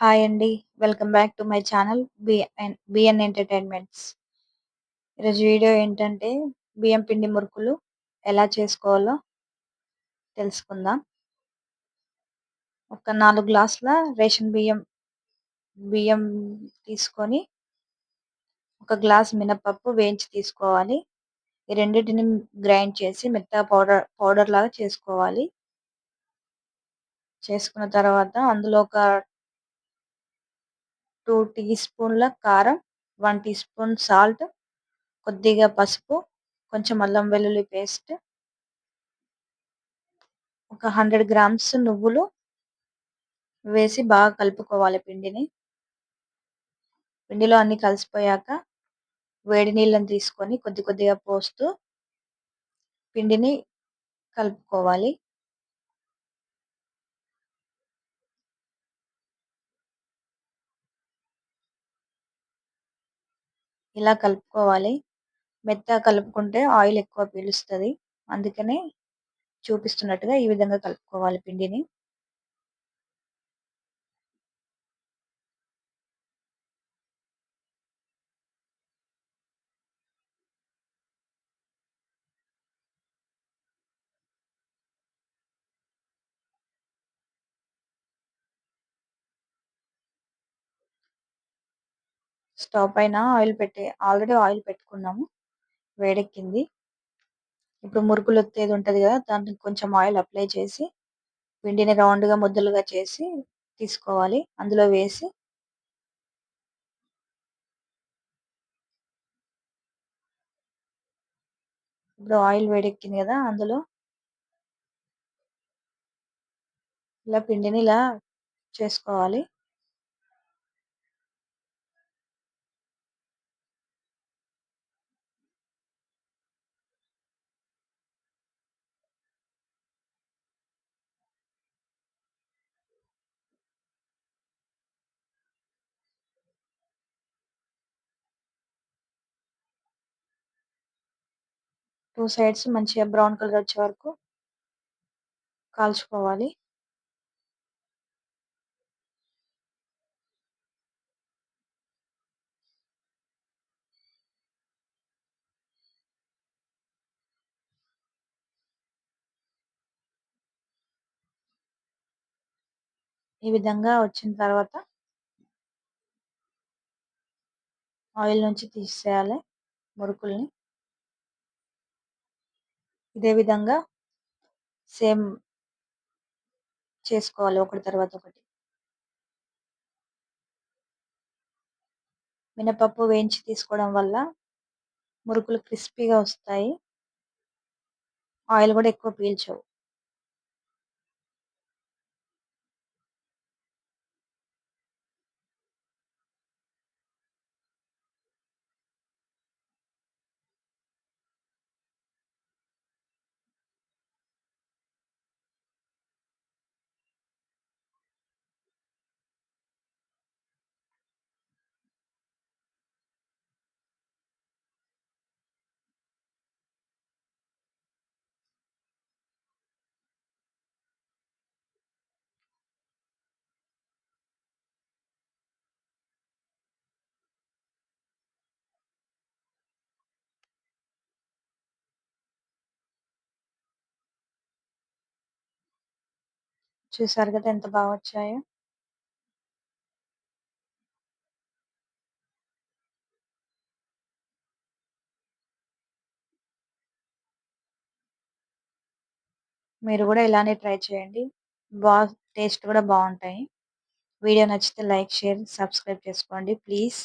Hi అండి welcome back to my channel BN BN entertainments ఈరోజు video ఏంటంటే బియ్యం పిండి మురుకులు ఎలా చేసుకోవాలో తెలుసుకుందాం. ఒక నాలుగు గ్లాసుల రేషన్ బియ్యం బియ్యం తీసుకొని ఒక గ్లాస్ మినపప్పు వేయించి తీసుకోవాలి. ఈ రెండింటిని గ్రైండ్ చేసి మెత్తగా పౌడర్ పౌడర్ లాగా చేసుకోవాలి. చేసుకున్న తర్వాత అందులో ఒక టూ టీ స్పూన్ల కారం వన్ టీ స్పూన్ సాల్ట్ కొద్దిగా పసుపు కొంచెం అల్లం వెల్లుల్లి పేస్ట్ ఒక హండ్రెడ్ గ్రామ్స్ నువ్వులు వేసి బాగా కలుపుకోవాలి పిండిని. పిండిలో అన్ని కలిసిపోయాక వేడి నీళ్ళని తీసుకొని కొద్ది కొద్దిగా పోస్తూ పిండిని కలుపుకోవాలి. ఇలా కలుపుకోవాలి. మెత్తగా కలుపుకుంటే ఆయిల్ ఎక్కువ పీలుస్తుంది. అందుకనే చూపిస్తున్నట్టుగా ఈ విధంగా కలుపుకోవాలి పిండిని. స్టవ్ పైన ఆయిల్ పెట్టి ఆల్రెడీ ఆయిల్ పెట్టుకున్నాము. వేడెక్కింది. ఇప్పుడు మురుకులు ఒత్తేది ఉంటుంది కదా దానికి కొంచెం ఆయిల్ అప్లై చేసి పిండిని రౌండ్గా ముద్దలుగా చేసి తీసుకోవాలి. అందులో వేసి ఇప్పుడు ఆయిల్ వేడెక్కింది కదా అందులో ఇలా పిండిని ఇలా చేసుకోవాలి. టూ సైడ్స్ మంచిగా బ్రౌన్ కలర్ వచ్చే వరకు కాల్చుకోవాలి. ఈ విధంగా వచ్చిన తర్వాత ఆయిల్ నుంచి తీసేయాలి మురుకుల్ని. ఇదే విధంగా సేమ్ చేసుకోవాలి ఒకటి తర్వాత ఒకటి. మినపప్పు వేయించి తీసుకోవడం వల్ల మురుకులు క్రిస్పీగా వస్తాయి. ఆయిల్ కూడా ఎక్కువ పీల్చవు. చూసారు కదా! ఎంత బాగా వచ్చాయో. మీరు కూడా ఇలానే ట్రై చేయండి. బాగా టేస్ట్ కూడా బాగుంటాయి. వీడియో నచ్చితే లైక్ షేర్ సబ్స్క్రైబ్ చేసుకోండి ప్లీజ్.